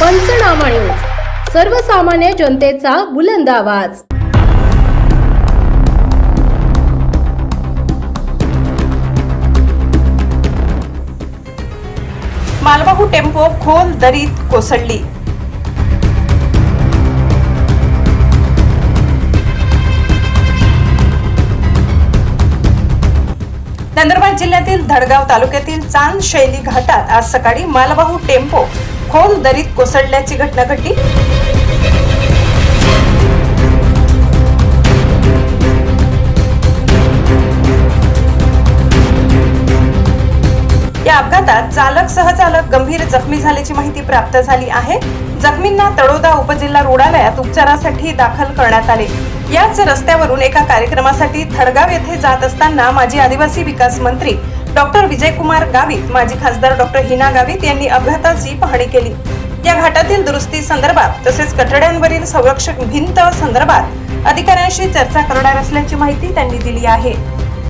पंचनामा न्यूज सर्वसामान्य जनतेचा बुलंद आवाज. मालवाहू टेम्पो खोल दरीत कोसळली. नंदुरबार जिल्ह्यातील धडगाव तालुक्यातील चांद शैली घाटात आज सकाळी मालवाहू टेम्पो खोल दरीत कोसळल्याची घटना घडली. या अपघातात चालक सहचालक गंभीर जखमी झाल्याची माहिती प्राप्त झाली आहे. जखमींना तळोदा उपजिल्हा रुग्णालयात उपचारासाठी दाखल करण्यात आले. याच रस्त्यावरून एका कार्यक्रमासाठी थडगाव येथे जात असताना माजी आदिवासी विकास मंत्री डॉक्टर विजयकुमार गावित माजी खासदार डॉक्टर हिना गावित यांनी अपघाताची पाहणी केली. या घाटातील दुरुस्ती संदर्भात तसेच कठड्यांवरील संरक्षक भिंत संदर्भात अधिकाऱ्यांशी चर्चा करणार असल्याची माहिती त्यांनी दिली आहे.